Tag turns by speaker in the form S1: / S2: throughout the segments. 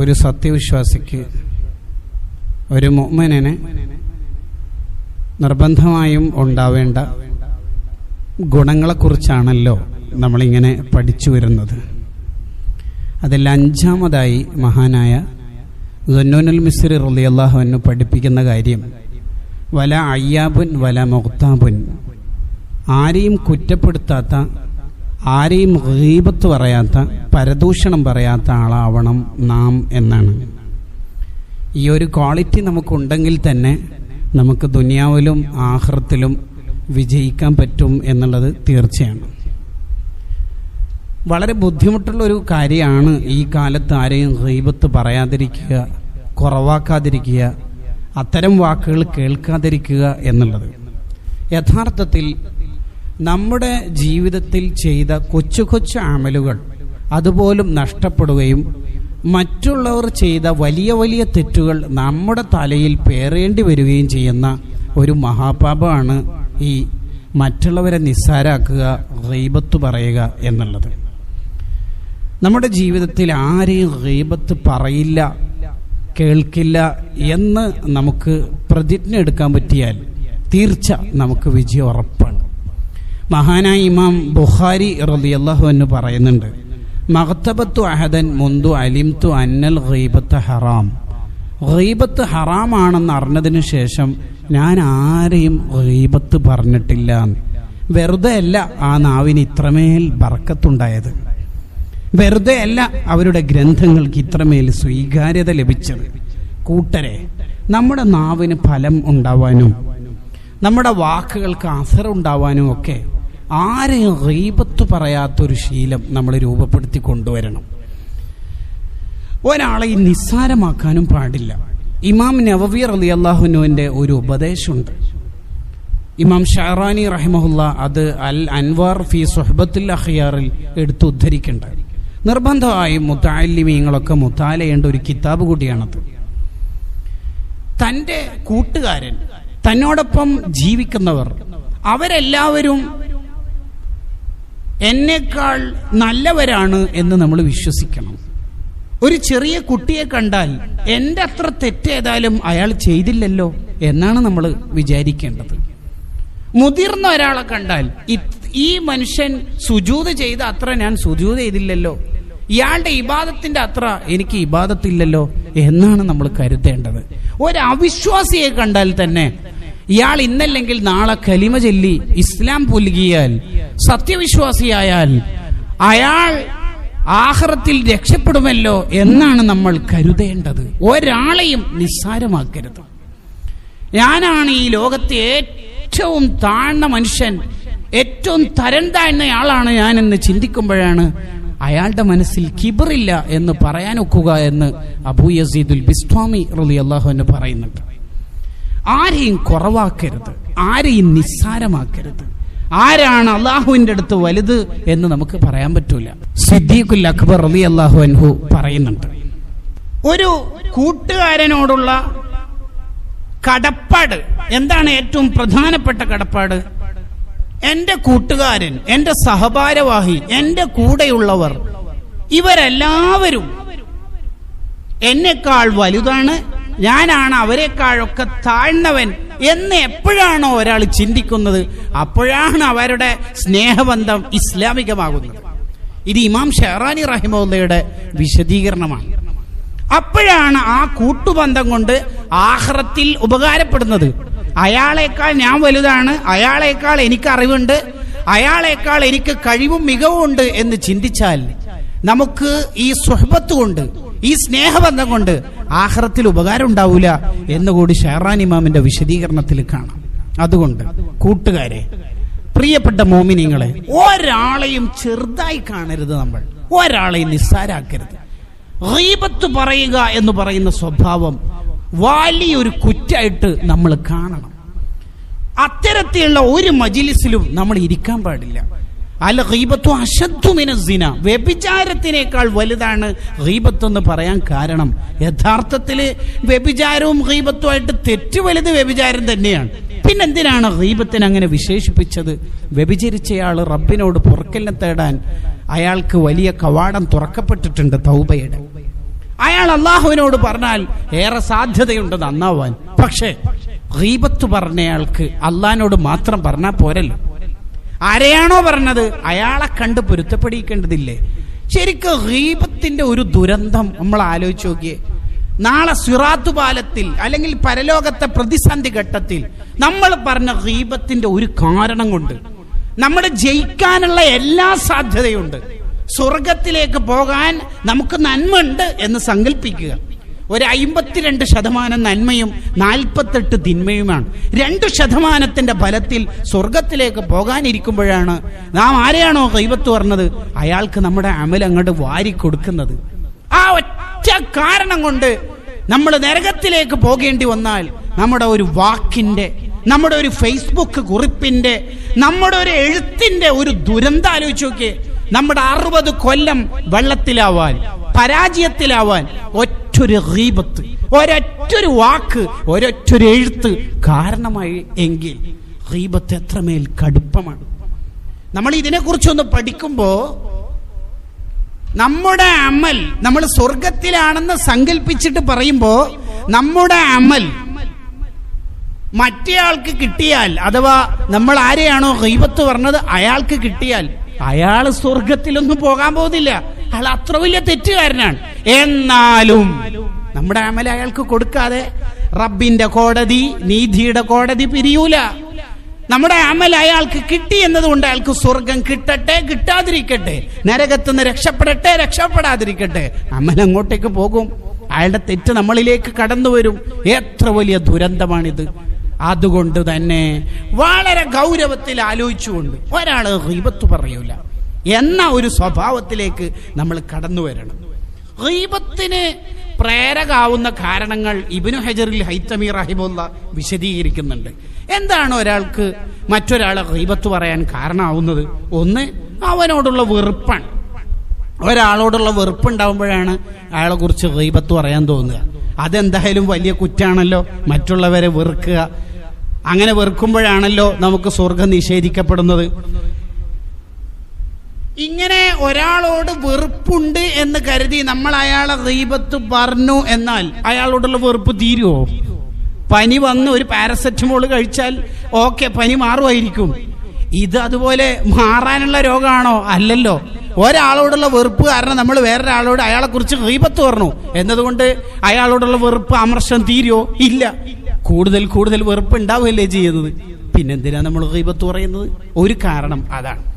S1: ഒരു സത്യവിശ്വാസിക്ക് ഒരു മുഅ്മിനിന് നിർബന്ധമായും ഉണ്ടാവേണ്ട ഗുണങ്ങളെക്കുറിച്ചാണല്ലോ നമ്മളിങ്ങനെ പഠിച്ചു വരുന്നത്. അതിൽ അഞ്ചാമതായി മഹാനായ ഗന്നൂനുൽ മിസ്രി റളിയല്ലാഹു അൻഹു പഠിപ്പിക്കുന്ന കാര്യം വല അയ്യാബുൻ വല മുഖ്താബുൻ ആരെയും കുറ്റപ്പെടുത്താത്ത ആരെയും ഗീബത്ത് പറയാത്ത പരദൂഷണം പറയാത്ത ആളാവണം നാം എന്നാണ്. ഈ ഒരു ക്വാളിറ്റി നമുക്കുണ്ടെങ്കിൽ തന്നെ നമുക്ക് ദുനിയാവിലും ആഹൃത്തിലും വിജയിക്കാൻ പറ്റും എന്നുള്ളത് തീർച്ചയാണ്. വളരെ ബുദ്ധിമുട്ടുള്ള ഒരു കാര്യമാണ് ഈ കാലത്ത് ആരെയും ഗീബത്ത് പറയാതിരിക്കുക കുറവാക്കാതിരിക്കുക അത്തരം വാക്കുകൾ കേൾക്കാതിരിക്കുക എന്നുള്ളത്. യഥാർത്ഥത്തിൽ നമ്മുടെ ജീവിതത്തിൽ ചെയ്ത കൊച്ചു കൊച്ചു അമലുകൾ അതുപോലും നഷ്ടപ്പെടുകയും മറ്റുള്ളവർ ചെയ്ത വലിയ വലിയ തെറ്റുകൾ നമ്മുടെ തലയിൽ പേറേണ്ടി വരികയും ചെയ്യുന്ന ഒരു മഹാപാപമാണ് ഈ മറ്റുള്ളവരെ നിസ്സാരാക്കുക റീബത്ത് പറയുക എന്നുള്ളത്. നമ്മുടെ ജീവിതത്തിൽ ആരെയും റീബത്ത് പറയില്ല കേൾക്കില്ല എന്ന് നമുക്ക് പ്രതിജ്ഞ എടുക്കാൻ പറ്റിയാൽ തീർച്ച നമുക്ക് വിജയം ഉറപ്പാണ്. മഹാനായ ഇമാം ബുഖാരി റളിയല്ലാഹു എന്ന് പറയുന്നുണ്ട് മഹത്തബത്തു അഹദൻ മുന്തു അലിംതു അന്നൽ ഗീബത്ത് ഹറാം. ഗീബത്ത് ഹറാമാണെന്ന് അറിഞ്ഞതിന് ശേഷം ഞാൻ ആരെയും ഗീബത്ത് പറഞ്ഞിട്ടില്ല. വെറുതെ അല്ല ആ നാവിന് ഇത്രമേൽ ബർക്കത്തുണ്ടായത്. വെറുതെ അല്ല അവരുടെ ഗ്രന്ഥങ്ങൾക്ക് ഇത്രമേൽ സ്വീകാര്യത ലഭിച്ചത്. കൂട്ടരെ നമ്മുടെ നാവിന് ഫലം ഉണ്ടാവാനും നമ്മുടെ വാക്കുകൾക്ക് അസറുണ്ടാവാനും ഒക്കെ ആരെയും റീപത്ത് പറയാത്തൊരു ശീലം നമ്മൾ രൂപപ്പെടുത്തി കൊണ്ടുവരണം ഒരാളെ നിസ്സാരമാക്കാനും പാടില്ല. ഇമാം നവവി അലി അള്ളാഹുനുവിന്റെ ഒരു ഉപദേശമുണ്ട്. ഇമാം ഷഹറാനി റഹിമഹുല്ല അത് അൽ അൻവാർ ഫി സൊഹബത്തുൽ അഖിയാറിൽ എടുത്ത് ഉദ്ധരിക്കേണ്ട. നിർബന്ധമായും മുത്താലിമീങ്ങളൊക്കെ മുത്താലയേണ്ട ഒരു കിതാബ് കൂടിയാണത്. തന്റെ കൂട്ടുകാരൻ തന്നോടൊപ്പം ജീവിക്കുന്നവർ അവരെല്ലാവരും എന്നേക്കാൾ നല്ലവരാണ് എന്ന് നമ്മൾ വിശ്വസിക്കണം. ഒരു ചെറിയ കുട്ടിയെ കണ്ടാൽ എന്റെ അത്ര തെറ്റേതായാലും അയാൾ ചെയ്തില്ലല്ലോ എന്നാണ് നമ്മൾ വിചാരിക്കേണ്ടത്. മുതിർന്ന ഒരാളെ കണ്ടാൽ ഈ മനുഷ്യൻ സുജൂത് ചെയ്ത അത്ര ഞാൻ സുജൂത് ചെയ്തില്ലല്ലോ. ഇയാളുടെ ഇബാദത്തിന്റെ അത്ര എനിക്ക് ഇബാദത്തില്ലല്ലോ എന്നാണ് നമ്മൾ കരുതേണ്ടത്. ഒരു അവിശ്വാസിയെ കണ്ടാൽ തന്നെ ഇയാൾ ഇന്നല്ലെങ്കിൽ നാളെ കലിമ ചൊല്ലി ഇസ്ലാം പുലുകിയാൽ സത്യവിശ്വാസിയായാൽ അയാൾ ആഹ്റത്തിൽ രക്ഷപ്പെടുമല്ലോ എന്നാണ് നമ്മൾ കരുതേണ്ടത്. ഒരാളെയും നിസ്സാരമാക്കരുത്. ഞാനാണ് ഈ ലോകത്തെ ഏറ്റവും താഴ്ന്ന മനുഷ്യൻ ഏറ്റവും തരം താഴ്ന്നയാളാണ് ഞാൻ എന്ന് ചിന്തിക്കുമ്പോഴാണ് അയാളുടെ മനസ്സിൽ കിബറില്ല എന്ന് പറയാനൊക്കുക എന്ന് അബൂ യസീദുൽ ബിസ്വാമി റലി അള്ളാഹു എന്ന് പറയുന്നുണ്ട്. ആരെയും കുറവാക്കരുത് ആരെയും നിസ്സാരമാക്കരുത്. ആരാണ് അള്ളാഹുവിന്റെ അടുത്ത് വലുത് എന്ന് നമുക്ക് പറയാൻ പറ്റൂല. സിദ്ദീഖുൽ അക്ബർ അലി അള്ളാഹു അൻഹു പറയുന്നുണ്ട്. ഒരു കൂട്ടുകാരനോടുള്ള കടപ്പാട് എന്താണ് ഏറ്റവും പ്രധാനപ്പെട്ട കടപ്പാട്? എന്റെ കൂട്ടുകാരൻ എന്റെ സഹഭാരവാഹി എന്റെ കൂടെയുള്ളവർ ഇവരെല്ലാവരും എന്നെക്കാൾ വലുതാണ് ഞാനാണ് അവരെക്കാളൊക്കെ താഴ്ന്നവൻ എന്ന് എപ്പോഴാണോ ഒരാൾ ചിന്തിക്കുന്നത് അപ്പോഴാണ് അവരുടെ സ്നേഹബന്ധം ഇസ്ലാമികമാകുന്നത്. ഇത് ഇമാം ഷെഹറാനി റഹിമുള്ളയുടെ വിശദീകരണമാണ്. അപ്പോഴാണ് ആ കൂട്ടുബന്ധം കൊണ്ട് ആഹ്റത്തിൽ ഉപകാരപ്പെടുന്നത്. അയാളേക്കാൾ ഞാൻ വലുതാണ് അയാളേക്കാൾ എനിക്ക് അറിവുണ്ട് അയാളേക്കാൾ എനിക്ക് കഴിവും മികവും ഉണ്ട് എന്ന് ചിന്തിച്ചാൽ നമുക്ക് ഈ സുഹബത്ത് കൊണ്ട് ഈ സ്നേഹബന്ധം കൊണ്ട് ആഹ്റത്തിൽ ഉപകാരം ഉണ്ടാവില്ല എന്നുകൂടി ഷെഹറാൻ ഇമാമിന്റെ വിശദീകരണത്തിൽ കാണാം. അതുകൊണ്ട് കൂട്ടുകാരെ പ്രിയപ്പെട്ട മോമിനിങ്ങളെ ഒരാളെയും ചെറുതായി കാണരുത് നമ്മൾ. ഒരാളെയും നിസ്സാരാക്കരുത്. റീബത്ത് പറയുക എന്ന് പറയുന്ന സ്വഭാവം വലിയൊരു കുറ്റായിട്ട് നമ്മൾ കാണണം. അത്തരത്തിലുള്ള ഒരു മജിലിസിലും നമ്മൾ ഇരിക്കാൻ പാടില്ല. അല്ല ഗീബത്തു അശദ്ധുമിനസിന വ്യഭിചാരത്തിനേക്കാൾ വലുതാണ് ഗീബത്ത് എന്ന് പറയാൻ കാരണം. യഥാർത്ഥത്തിൽ വ്യഭിചാരവും ഗീബത്തുമായിട്ട് തെറ്റ് വലുത് വ്യഭിചാരം തന്നെയാണ്. പിന്നെന്തിനാണ് ഗീബത്തിന് അങ്ങനെ വിശേഷിപ്പിച്ചത്? വ്യഭിചരിച്ചയാൾ റബ്ബിനോട് പുറക്കലിനെ തേടാൻ അയാൾക്ക് വലിയ കവാടം തുറക്കപ്പെട്ടിട്ടുണ്ട് തൗബയുടെ. അയാൾ അള്ളാഹുവിനോട് പറഞ്ഞാൽ ഏറെ സാധ്യതയുണ്ട് നന്നാവാൻ. പക്ഷേ ഗീബത്ത് പറഞ്ഞയാൾക്ക് അള്ളഹാനോട് മാത്രം പറഞ്ഞാൽ പോരല്ലോ. ആരെയാണോ പറഞ്ഞത്? അയാളെ കണ്ട് പൊരുത്തപ്പെടിക്കേണ്ടതില്ലേ? ശരിക്കും ഹീപത്തിന്റെ ഒരു ദുരന്തം നമ്മൾ ആലോചിച്ച് നോക്കിയേ. നാളെ സിറാത്തുപാലത്തിൽ അല്ലെങ്കിൽ പരലോകത്തെ പ്രതിസന്ധി ഘട്ടത്തിൽ നമ്മൾ പറഞ്ഞ ഹീപത്തിന്റെ ഒരു കാരണം കൊണ്ട് നമ്മൾ ജയിക്കാനുള്ള എല്ലാ സാധ്യതയുണ്ട്. സ്വർഗത്തിലേക്ക് പോകാൻ നമുക്ക് നന്മ ഉണ്ട് എന്ന് സങ്കല്പിക്കുക ഒരു അമ്പത്തിരണ്ട് ശതമാനം നന്മയും നാൽപ്പത്തെട്ട് തിന്മയുമാണ്. രണ്ട് ശതമാനത്തിന്റെ ഫലത്തിൽ സ്വർഗത്തിലേക്ക് പോകാനിരിക്കുമ്പോഴാണ് നാം ആരെയാണോ കൈവത്ത് പറഞ്ഞത് അയാൾക്ക് നമ്മുടെ അമൽ അങ്ങോട്ട് വാരി കൊടുക്കുന്നത്. ആ ഒറ്റ കാരണം കൊണ്ട് നമ്മൾ നരകത്തിലേക്ക് പോകേണ്ടി വന്നാൽ നമ്മുടെ ഒരു വാക്കിന്റെ നമ്മുടെ ഒരു ഫേസ്ബുക്ക് കുറിപ്പിന്റെ നമ്മുടെ ഒരു എഴുത്തിന്റെ ഒരു ദുരന്തം ആലോചിച്ച് നോക്കിയേ. നമ്മുടെ അറുപത് കൊല്ലം വെള്ളത്തിലാവാൻ പരാജയത്തിലാവാൻ ഒറ്റൊരു റീബത്ത് ഒരൊറ്റൊരു വാക്ക് ഒരൊറ്റൊരു എഴുത്ത്. കാരണമായി എങ്കിൽ റീബത്ത് എത്രമേൽ കടുപ്പമാണ്. നമ്മൾ ഇതിനെക്കുറിച്ചൊന്ന് പഠിക്കുമ്പോൾ നമ്മുടെ അമൽ നമ്മൾ സ്വർഗത്തിലാണെന്ന് സങ്കല്പിച്ചിട്ട് പറയുമ്പോൾ നമ്മുടെ അമൽ മറ്റേയാൾക്ക് കിട്ടിയാൽ അഥവാ നമ്മൾ ആരെയാണോ ഹൈബത്ത് പറഞ്ഞത് അയാൾക്ക് കിട്ടിയാൽ അയാൾ സ്വർഗത്തിലൊന്നും പോകാൻ പോകുന്നില്ല. അയാൾ അത്ര വലിയ തെറ്റുകാരനാണ്. എന്നാലും നമ്മുടെ അമൽ അയാൾക്ക് കൊടുക്കാതെ റബ്ബിന്റെ കോടതി നീതിയുടെ കോടതി പിരിയൂല. നമ്മുടെ അമൽ അയാൾക്ക് കിട്ടി എന്നതുകൊണ്ട് അയാൾക്ക് സ്വർഗം കിട്ടട്ടെ കിട്ടാതിരിക്കട്ടെ. നരകത്തുനിന്ന് രക്ഷപ്പെടട്ടെ രക്ഷപ്പെടാതിരിക്കട്ടെ. അമൽ അങ്ങോട്ടേക്ക് പോകും. അയാളുടെ തെറ്റ് നമ്മളിലേക്ക് കടന്നു വരും. എത്ര വലിയ ദുരന്തമാണിത്. അതുകൊണ്ട് തന്നെ വളരെ ഗൗരവത്തിൽ ആലോചിച്ചുകൊണ്ട് ഒരാൾ റീബത്ത് പറയൂല. എന്ന ഒരു സ്വഭാവത്തിലേക്ക് നമ്മൾ കടന്നു വരണം. റീബത്തിന് പ്രേരകാവുന്ന കാരണങ്ങൾ ഇബിനു ഹജറിൽ ഹൈത്തമി റഹിമുള്ള വിശദീകരിക്കുന്നുണ്ട്. എന്താണ് ഒരാൾക്ക് മറ്റൊരാളെ റീബത്ത് പറയാൻ കാരണമാവുന്നത്? ഒന്ന് അവനോടുള്ള വെറുപ്പാണ്. ഒരാളോടുള്ള വെറുപ്പുണ്ടാവുമ്പോഴാണ് അയാളെ കുറിച്ച് ഗൈബത്ത് പറയാൻ തോന്നുക. അതെന്തായാലും വലിയ കുറ്റാണല്ലോ മറ്റുള്ളവരെ വെറുക്കുക. അങ്ങനെ വെറുക്കുമ്പോഴാണല്ലോ നമുക്ക് സ്വർഗം നിഷേധിക്കപ്പെടുന്നത്. ഇങ്ങനെ ഒരാളോട് വെറുപ്പുണ്ട് എന്ന് കരുതി നമ്മൾ അയാളെ ഗൈബത്ത് പറഞ്ഞു എന്നാൽ അയാളോടുള്ള വെറുപ്പ് തീരുമോ പനി വന്ന് ഒരു പാരസെറ്റമോൾ കഴിച്ചാൽ ഓക്കെ പനി മാറുമായിരിക്കും. ഇത് അതുപോലെ മാറാനുള്ള രോഗമാണോ അല്ലല്ലോ. ഒരാളോടുള്ള വെറുപ്പ് കാരണം നമ്മൾ വേറൊരാളോട് അയാളെ കുറിച്ച് ഗീപത്ത് പറഞ്ഞു. എന്നതുകൊണ്ട് അയാളോടുള്ള വെറുപ്പ് അമർഷം തീരുമോ ഇല്ല. കൂടുതൽ കൂടുതൽ വെറുപ്പ് ഉണ്ടാവുകയല്ലേ ചെയ്യുന്നത്? പിന്നെന്തിനാ നമ്മൾ റീപത്ത് പറയുന്നത്? ഒരു കാരണം അതാണ്.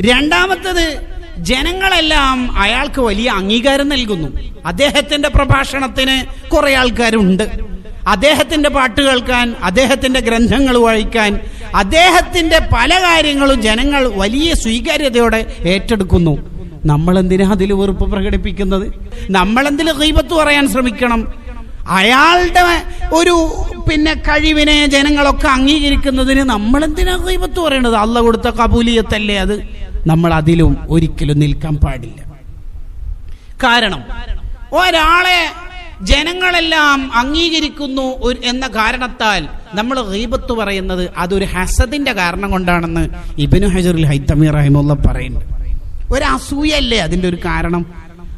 S1: രണ്ടാമത്തത് ജനങ്ങളെല്ലാം അയാൾക്ക് വലിയ അംഗീകാരം നൽകുന്നു. അദ്ദേഹത്തിന്റെ പ്രഭാഷണത്തിന് കുറെ ആൾക്കാരുണ്ട്. അദ്ദേഹത്തിന്റെ പാട്ട് കേൾക്കാൻ അദ്ദേഹത്തിന്റെ ഗ്രന്ഥങ്ങൾ വായിക്കാൻ അദ്ദേഹത്തിന്റെ പല കാര്യങ്ങളും ജനങ്ങൾ വലിയ സ്വീകാര്യതയോടെ ഏറ്റെടുക്കുന്നു. നമ്മൾ എന്തിനാ അതിൽ വെറുപ്പ് പ്രകടിപ്പിക്കുന്നത്? നമ്മളെന്തിൽ ഗീപത്ത് പറയാൻ ശ്രമിക്കണം? അയാളുടെ ഒരു പിന്നെ കഴിവിനെ ജനങ്ങളൊക്കെ അംഗീകരിക്കുന്നതിന് നമ്മൾ എന്തിനാ പറയണത്? അല്ല കൊടുത്ത കബൂലിയത്തല്ലേ അത്? നമ്മൾ അതിലും ഒരിക്കലും നിൽക്കാൻ പാടില്ല. കാരണം ഒരാളെ ജനങ്ങളെല്ലാം അംഗീകരിക്കുന്നു എന്ന കാരണത്താൽ നമ്മൾ ഗീബത്ത് പറയുന്നത് അതൊരു ഹസദിന്റെ കാരണം കൊണ്ടാണെന്ന് ഇബിനു ഹജറുൽ ഹൈത്തമി റഹിമുള്ള പറയുന്നു. ഒരു അസൂയല്ലേ അതിന്റെ ഒരു കാരണം?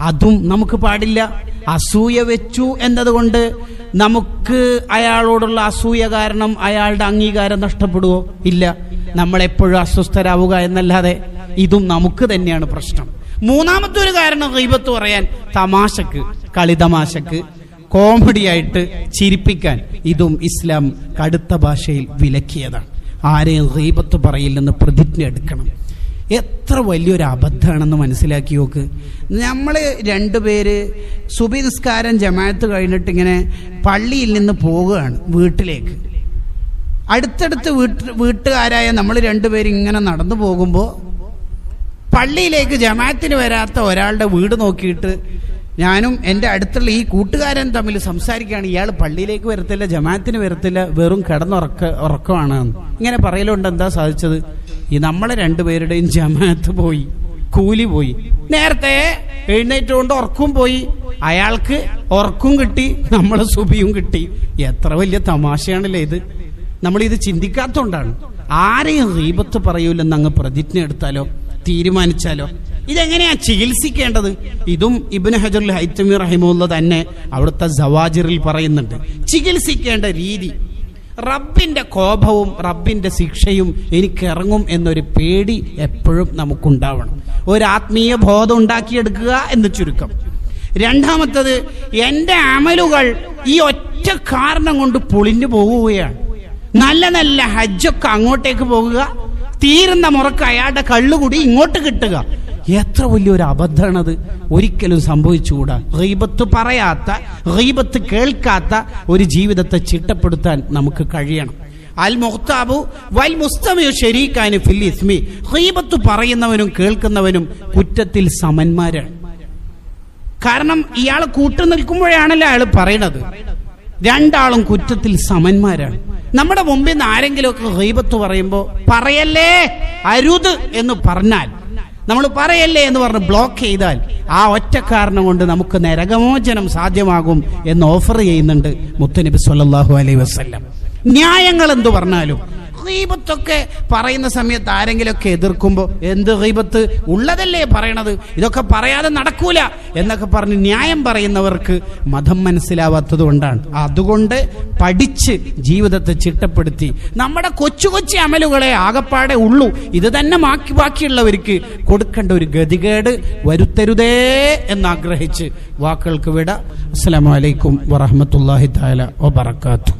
S1: അതും നമുക്ക് പാടില്ല. അസൂയ വെച്ചു എന്നതുകൊണ്ട് നമുക്ക് അയാളോടുള്ള അസൂയ കാരണം അയാളുടെ അംഗീകാരം നഷ്ടപ്പെടുവോ? ഇല്ല. നമ്മളെപ്പോഴും അസ്വസ്ഥരാവുക എന്നല്ലാതെ ഇതും നമുക്ക് തന്നെയാണ് പ്രശ്നം. മൂന്നാമത്തെ ഒരു കാരണം ഗൈബത്ത് പറയാൻ തമാശക്ക് കളിതമാശക്ക് കോമഡിയായിട്ട് ചിരിപ്പിക്കാൻ ഇതും ഇസ്ലാം കടുത്ത ഭാഷയിൽ വിലക്കിയതാണ്. ആരെയും ഗൈബത്ത് പറയില്ലെന്ന് പ്രതിജ്ഞ എടുക്കണം. എത്ര വലിയൊരു അബദ്ധമാണെന്ന് മനസ്സിലാക്കി നോക്ക്. നമ്മൾ രണ്ടുപേര് സുബി നിസ്കാരം ജമാഅത്ത് കഴിഞ്ഞിട്ട് ഇങ്ങനെ പള്ളിയിൽ നിന്ന് പോവുകയാണ് വീട്ടിലേക്ക്. അടുത്തടുത്ത് വീട്ട് വീട്ടുകാരായ നമ്മൾ രണ്ടുപേരും ഇങ്ങനെ നടന്നു പോകുമ്പോൾ പള്ളിയിലേക്ക് ജമാഅത്തിന് വരാത്ത ഒരാളുടെ വീട് നോക്കിയിട്ട് ഞാനും എന്റെ അടുത്തുള്ള ഈ കൂട്ടുകാരൻ തമ്മിൽ സംസാരിക്കുകയാണ്. ഇയാൾ പള്ളിയിലേക്ക് വരത്തില്ല ജമാഅത്തിന് വരത്തില്ല വെറും കിടന്നുറക്ക ഉറക്കമാണ് ഇങ്ങനെ പറയലുണ്ട് എന്താ സാധിച്ചത്? ഈ നമ്മളെ രണ്ടുപേരുടെയും ജമാഅത്ത് പോയി കൂലി പോയി. നേരത്തെ എഴുന്നേറ്റുകൊണ്ട് ഉറക്കും പോയി. അയാൾക്ക് ഉറക്കും കിട്ടി നമ്മളെ സുബിയും കിട്ടി. എത്ര വലിയ തമാശയാണല്ലേ ഇത്. നമ്മൾ ഇത് ചിന്തിക്കാത്തോണ്ടാണ് ആരെയും റീബത്ത് പറയൂലെന്ന് അങ്ങ് പ്രതിജ്ഞ എടുത്താലോ തീരുമാനിച്ചാലോ? ഇതെങ്ങനെയാ ചികിത്സിക്കേണ്ടത്? ഇതും ഇബ്നു ഹജറുൽ ഹൈത്തമി റഹിമുള്ള തന്നെ അവിടുത്തെ സവാജിറിൽ പറയുന്നുണ്ട്. ചികിത്സിക്കേണ്ട രീതി. റബ്ബിന്റെ കോപവും റബ്ബിന്റെ ശിക്ഷയും എനിക്ക് ഇറങ്ങും എന്നൊരു പേടി എപ്പോഴും നമുക്കുണ്ടാവണം. ഒരു ആത്മീയ ബോധം ഉണ്ടാക്കിയെടുക്കുക എന്ന് ചുരുക്കം. രണ്ടാമത്തത് എന്റെ അമലുകൾ ഈ ഒറ്റ കാരണം കൊണ്ട് പൊളിഞ്ഞു പോവുകയാണ് നല്ല നല്ല ഹജ്ജൊക്കെ അങ്ങോട്ടേക്ക് പോകുക തീരുന്ന മുറക്ക് അയാളുടെ കള്ളുകൂടി ഇങ്ങോട്ട് കിട്ടുക. എത്ര വലിയൊരു അബദ്ധമാണത്. ഒരിക്കലും സംഭവിച്ചുകൂടാ. റീബത്ത് പറയാത്ത റീബത്ത് കേൾക്കാത്ത ഒരു ജീവിതത്തെ ചിട്ടപ്പെടുത്താൻ നമുക്ക് കഴിയണം. അൽ മുഹ്താബു വൽ മുസ്തമിയു ഷെരീഖാന് ഫിൽ ഇസ്മി. റീബത്ത് പറയുന്നവനും കേൾക്കുന്നവനും കുറ്റത്തിൽ സമന്മാരാണ്. കാരണം ഇയാൾ കൂട്ടു നിൽക്കുമ്പോഴാണല്ലോ അയാൾ പറയണത്. രണ്ടാളും കുറ്റത്തിൽ സമന്മാരാണ്. നമ്മുടെ മുമ്പിൽ നിന്ന് ആരെങ്കിലുമൊക്കെ ഹൈബത്ത് പറയുമ്പോൾ പറയല്ലേ അരുത് എന്ന് പറഞ്ഞാൽ നമ്മൾ പറയല്ലേ എന്ന് പറഞ്ഞ് ബ്ലോക്ക് ചെയ്താൽ ആ ഒറ്റ കൊണ്ട് നമുക്ക് നരകമോചനം സാധ്യമാകും എന്ന് ഓഫർ ചെയ്യുന്നുണ്ട് മുത്തനബി സല്ലാഹു അലൈ വസല്ലം. ന്യായങ്ങൾ എന്തു പറഞ്ഞാലും ഗീബത്തൊക്കെ പറയുന്ന സമയത്ത് ആരെങ്കിലുമൊക്കെ എതിർക്കുമ്പോൾ എന്ത് ഗീബത്ത് ഉള്ളതല്ലേ പറയണത്? ഇതൊക്കെ പറയാതെ നടക്കൂല എന്നൊക്കെ പറഞ്ഞ് ന്യായം പറയുന്നവർക്ക് മതം മനസ്സിലാവാത്തത് കൊണ്ടാണ്. അതുകൊണ്ട് പഠിച്ച് ജീവിതത്തെ ചിട്ടപ്പെടുത്തി. നമ്മുടെ കൊച്ചു കൊച്ചു അമലുകളെ ആകപ്പാടെ ഉള്ളൂ. ഇത് തന്നെ ബാക്കി ബാക്കിയുള്ളവർക്ക് കൊടുക്കേണ്ട ഒരു ഗതികേട് വരുത്തരുതേ എന്നാഗ്രഹിച്ച് വാക്കുകൾക്ക് വിട. അസ്സലാമലൈക്കും വറഹമത്തല്ലാഹി താല വബർക്കാത്തു